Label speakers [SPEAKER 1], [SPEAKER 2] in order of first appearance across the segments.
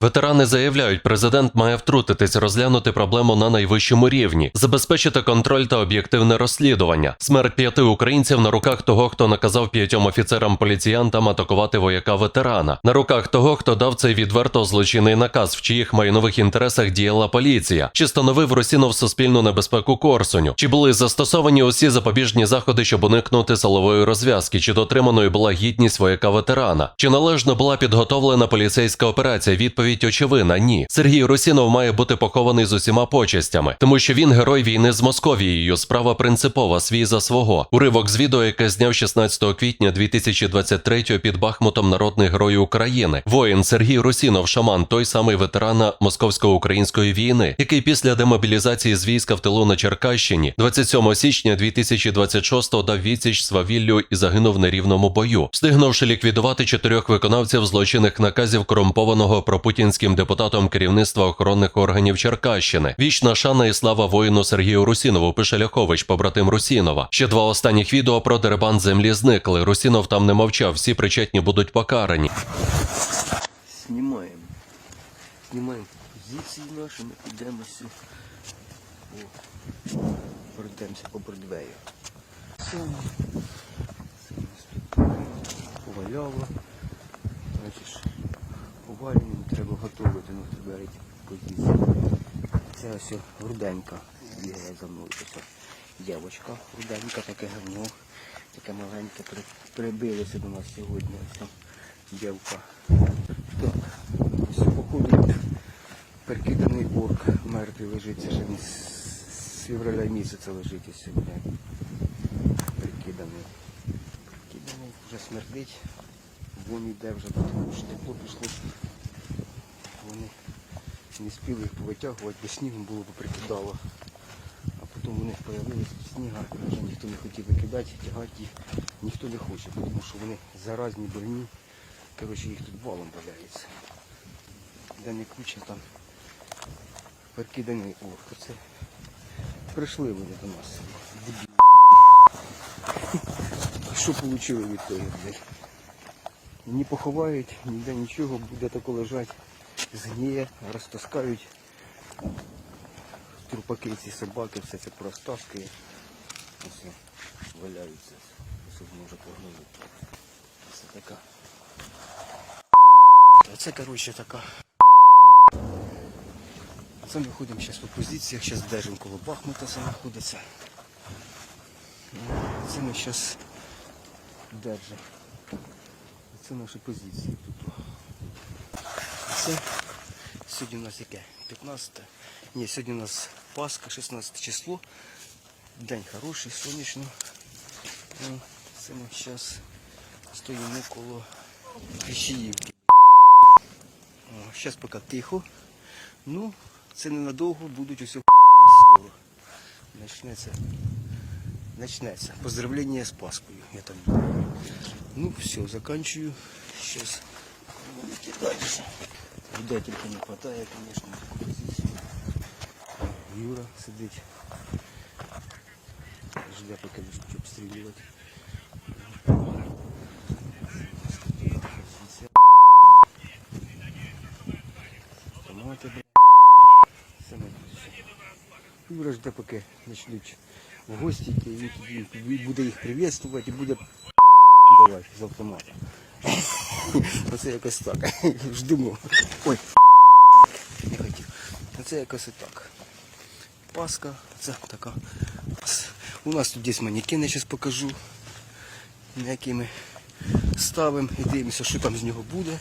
[SPEAKER 1] Ветерани заявляють, президент має втрутитись, розглянути проблему на найвищому рівні, забезпечити контроль та об'єктивне розслідування. Смерть п'яти українців на руках того, хто наказав п'ятьом офіцерам-поліціянтам атакувати вояка ветерана, на руках того, хто дав цей відверто злочинний наказ, в чиїх майнових інтересах діяла поліція, чи становив Росінов суспільну небезпеку Корсуню, чи були застосовані усі запобіжні заходи, щоб уникнути силової розв'язки, чи дотриманою була гідність вояка ветерана, чи належно була підготовлена поліцейська операція? Відповідь очевидна ні. Сергій Русінов має бути похований з усіма почестями, тому що він герой війни з Московією. Справа принципова, свій за свого. Уривок з відео, яке зняв 16 квітня 2023 під Бахмутом народний герой України. Воїн Сергій Русінов, шаман, той самий ветерана московсько-української війни, який після демобілізації з війська в тилу на Черкащині 27 січня 2026 дав відсіч свавіллю і загинув на рівному бою, встигнувши ліквідувати чотирьох виконавців злочинних наказів корумпованого пропутінським депутатом керівництва охоронних органів Черкащини. Вічна шана і слава воїну Сергію Русінову, пише Ляхович, побратим Русінова. Ще два останніх відео про дерибан землі зникли. Русінов там не мовчав. Всі причетні будуть покарані.
[SPEAKER 2] Знімаємо. Знімаємо позиції наші, ми підемо сюди. Пройдемося по бродвею. Поваляло. Бачиш, повалюємо, треба готувати, ну беріть позиції. Це ось руденька бігає за мною. Ось дівчинка руденька, таке говно, таке маленьке, прибилося до нас сьогодні. Ось дівка. Так, ось походу перекиданий орк мертвий лежить, це ще він з февраля місяця лежить ось сьогодні. Перекиданий. Перекиданий, вже смердить. Вон йде вже, тому тепло пішло. Вони не спіли їх повитягувати, бо снігом було б прикидало. А потім них з'явилися сніга, вже ніхто не хотів викидати, тягати їх ніхто не хоче, тому що вони заразні, больні. Коротше, їх тут валом валяється. Де не куча там перекиданий орк. Це прийшли вони до нас. Що отримали від того, блядь? Не поховають, ніде нічого, буде тако лежать, згніє, розтаскають. Трупаки ці собаки, все це простаскає. Ось валяються. Ось може погнути. Це така. Це, коротше, така. Це ми ходимо зараз по позиціях, зараз держимо коло Бахмута це знаходиться. Ну, Це ми зараз держимо. Це наші позиції тут. Це сьогодні у нас яке? 15? Ні, сьогодні у нас Пасха, 16 число. День хороший, сонячно. Ну, Це ми зараз стоїмо коло Кліщіївки. Зараз поки тихо. Ну, це ненадовго будуть усе скоро. Начнеться. Начнеться. Поздравлення з Пасхою, я так думаю. Ну, все, заканчиваю. Сейчас дальше. Людей тільки не хватає, звісно, на таку позицію. Юра сидить. Жде, поки будуть обстрілювати. Позиція. Томати, бля. Це ми тут все. Юра жде, поки почнуть в гості і буде їх привітствувати і буде давати з автомата. Оце якось так. Ждемо. Ой, не хотів. Оце якось так. Паска, це така. У нас тут є манекени, зараз покажу, на які ми ставимо і дивимося, що там з нього буде,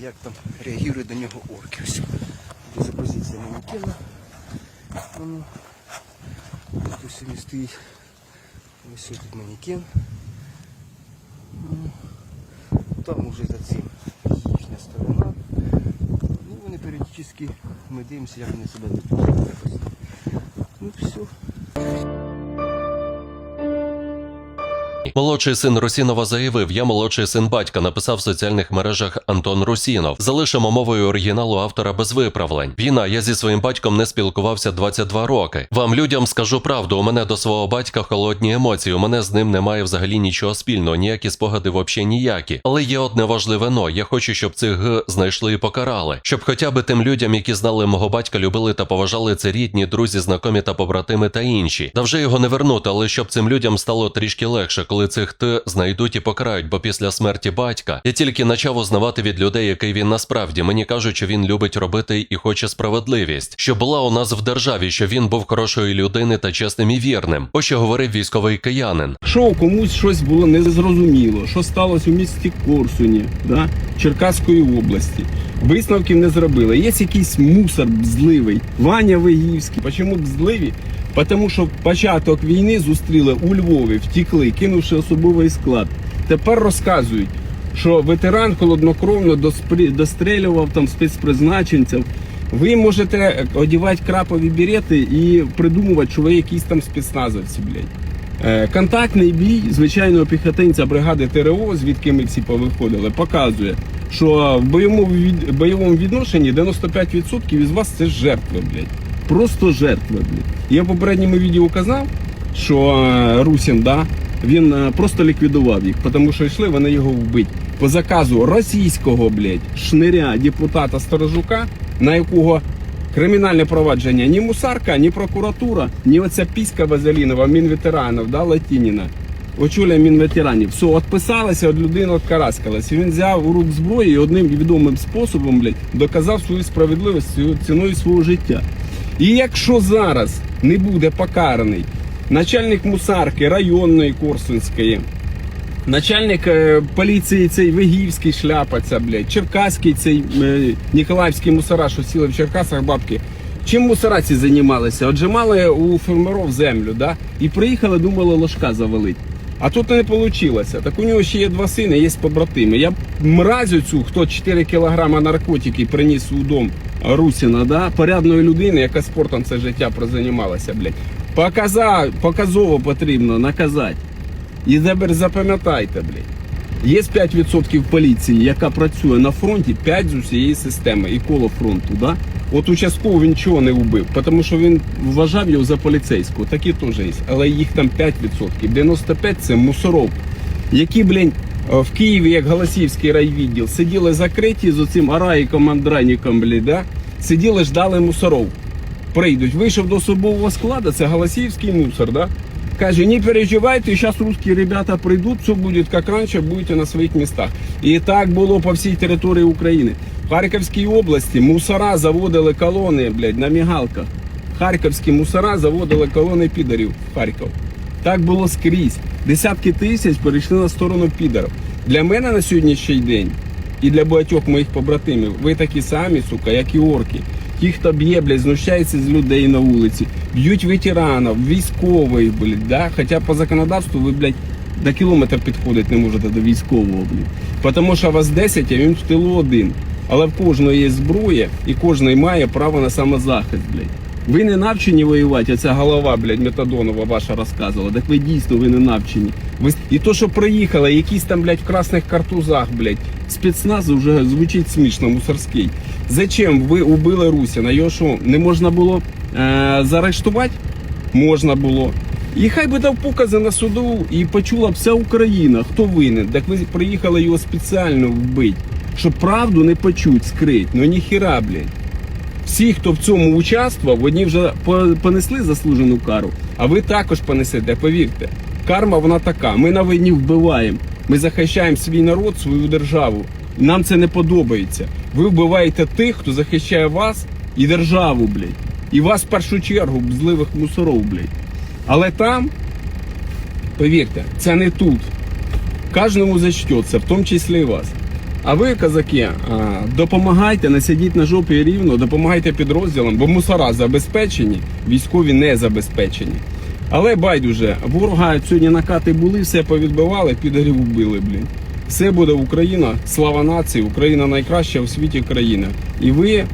[SPEAKER 2] як там реагує до нього орки. Ось. Буде манекена. Тут весь він стоїть. Ось тут манекен. Там уже за цим їхня сторона. Ну, вони періодично, ми дивимося, як вони себе ведуть. Ну все.
[SPEAKER 1] Молодший син Русінова заявив: Я молодший син батька. Написав в соціальних мережах Антон Русінов. Залишимо мовою оригіналу автора без виправлень. Війна, я зі своїм батьком не спілкувався 22 роки. Вам людям скажу правду. У мене до свого батька холодні емоції. У мене з ним немає взагалі нічого спільного, ніякі спогади взагалі ніякі. Але є одне важливе но. Я хочу, щоб цих г знайшли і покарали. Щоб хоча б тим людям, які знали мого батька, любили та поважали це рідні, друзі, знайомі та побратими та інші. Да вже його не вернути, але щоб цим людям стало трішки легше, коли цих т знайдуть і покарають, бо після смерті батька я тільки почав узнавати від людей, який він насправді. Мені кажуть, що він любить робити і хоче справедливість, що була у нас в державі, що він був хорошою людини та чесним і вірним. Ось що говорив військовий киянин.
[SPEAKER 3] Якщо комусь щось було незрозуміло, що сталося у місті Корсуні, да, Черкаської області, висновків не зробили. Є якийсь мусор бзливий, Ваня Вигівський. Чому бзливі? Тому що початок війни зустріли у Львові, втікли, кинувши особовий склад. Тепер розказують, що ветеран холоднокровно дострелював там спецпризначенців. Ви можете одягати крапові берети і придумувати, що ви якісь там спецназовці, блядь. Е, Контактний бій звичайного піхотинця бригади ТРО, звідки ми всі повиходили, показує, що в бойовому відношенні 95% із вас це жертви, блядь. Просто жертви, блядь. Я в попередньому відео казав, що е, Русін, да, він е, просто ліквідував їх, тому що йшли вони його вбити. По заказу російського, блядь, шниря депутата Сторожука, на якого Кримінальне провадження ні мусарка, ні прокуратура, ні оця піська Вазелінова, мінветеранів, да, Латініна. Очуля мінветеранів. Все, відписалася, від людини відкараскалася. Він взяв у рук зброю і одним відомим способом, блядь, доказав свою справедливість ціною свого життя. І якщо зараз не буде покараний начальник мусарки районної Корсунської, Начальник е, поліції цей Вигівський шляпаться, блядь, Черкаський цей е, Ніколаївський мусора, що сіли в Черкасах бабки. Чим мусора ці займалися? Отжимали у фермерів землю, да? і приїхали, думали ложка завалить. А тут не вийшло. Так у нього ще є два сини, є побратими. Я мразю цю, хто 4 кілограма наркотики приніс у дом Русіна, да? порядної людини, яка спортом це життя прозанімалася, блядь. Показа, показово потрібно наказати. І тепер запам'ятайте, блядь. Є 5% поліції, яка працює на фронті, 5 з усієї системи і коло фронту. Да? От участково він чого не вбив, тому що він вважав його за поліцейського. Такі теж є. Але їх там 5%. 95% це мусоров, які, блядь, в Києві, як Голосівський райвідділ, сиділи закриті з оцим араїком Андраніком, блядь, да? сиділи, ждали мусоров. Прийдуть. Вийшов до особового складу, це Голосіївський мусор, да? Каже, не переживайте, сейчас русские ребята прийдуть, все буде як раніше, будете на своїх містах. І так було по всій території України. В Харківській області мусора заводили колони, блядь, на мігалках. Харківські мусора заводили колони підарів в Харків. Так було скрізь. Десятки тисяч перейшли на сторону підарів. Для мене на сьогоднішній день і для багатьох моїх побратимів ви такі самі, сука, як і орки. Ті, хто б'є, блядь, знущається з людей на вулиці, б'ють ветеранів, військових, блядь, да? Хоча по законодавству ви, блядь, до кілометра підходити не можете до військового, блядь. Тому що вас 10, а він в тилу один. Але в кожного є зброя, і кожен має право на самозахист, блядь. Ви не навчені воювати, а ця голова, блядь, Метадонова ваша розказувала. Так ви дійсно ви не навчені. Ви... І то, що приїхали, якісь там, блядь, в красних картузах, блядь, спецназ вже звучить смішно, мусорський. Зачем ви убили Русіна? Його що, не можна було е- заарештувати? Можна було. І хай би дав покази на суду і почула вся Україна, хто винен. Так ви приїхали його спеціально вбити, щоб правду не почуть, скрить. Ну ніхіра, блядь. Всі, хто в цьому участвував, одні вже понесли заслужену кару, а ви також понесете, повірте. Карма вона така. Ми на війні вбиваємо. Ми захищаємо свій народ, свою державу. Нам це не подобається. Ви вбиваєте тих, хто захищає вас і державу, блядь. І вас в першу чергу, зливих мусоров, блядь. Але там, повірте, це не тут. Кожному зачтеться, в тому числі і вас. А ви, казаки, допомагайте, не сидіть на жопі рівно, допомагайте підрозділам, бо мусора забезпечені, військові не забезпечені. Але байдуже, ворога сьогодні накати були, все повідбивали, підарів убили, блін. Все буде Україна, слава нації, Україна найкраща у світі країна. І ви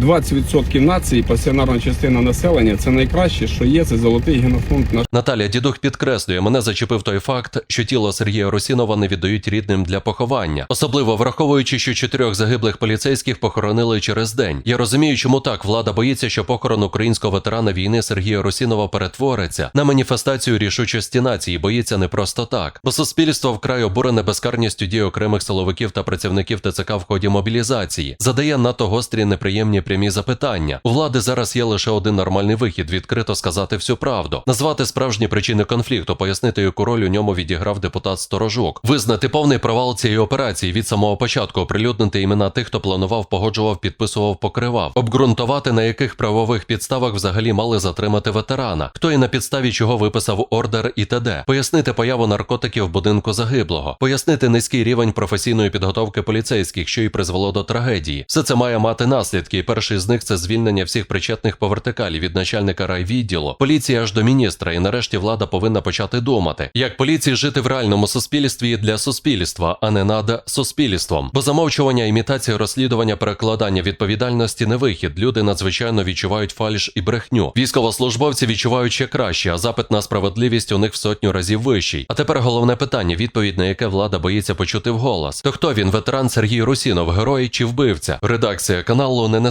[SPEAKER 3] 20% нації, пасіонарна частина населення це найкраще, що є. Це золотий генофонд.
[SPEAKER 1] Наталя Дідух підкреслює, мене зачепив той факт, що тіло Сергія Русінова не віддають рідним для поховання, особливо враховуючи, що чотирьох загиблих поліцейських похоронили через день. Я розумію, чому так влада боїться, що похорон українського ветерана війни Сергія Русінова перетвориться на маніфестацію рішучості нації. Боїться не просто так, бо суспільство вкрай обурене безкарністю дій окремих силовиків та працівників ТЦК в ході мобілізації, задає надто гострі неприємні прямі запитання. У влади зараз є лише один нормальний вихід відкрито сказати всю правду, назвати справжні причини конфлікту, пояснити, яку роль у ньому відіграв депутат Сторожук, визнати повний провал цієї операції від самого початку, оприлюднити імена тих, хто планував, погоджував, підписував, покривав, обґрунтувати на яких правових підставах взагалі мали затримати ветерана, хто і на підставі чого виписав ордер і т.д. пояснити появу наркотиків в будинку загиблого, пояснити низький рівень професійної підготовки поліцейських, що й призвело до трагедії. Все це має мати наслідки, перший з них це звільнення всіх причетних по вертикалі від начальника райвідділу, поліції аж до міністра. І нарешті влада повинна почати думати, як поліції жити в реальному суспільстві для суспільства, а не над суспільством. Бо замовчування, імітація розслідування, перекладання відповідальності не вихід. Люди надзвичайно відчувають фальш і брехню. Військовослужбовці відчувають ще краще, а запит на справедливість у них в сотню разів вищий. А тепер головне питання, відповідь на яке влада боїться почути вголос. То хто він, ветеран Сергій Русінов, герой чи вбивця? Редакція каналу не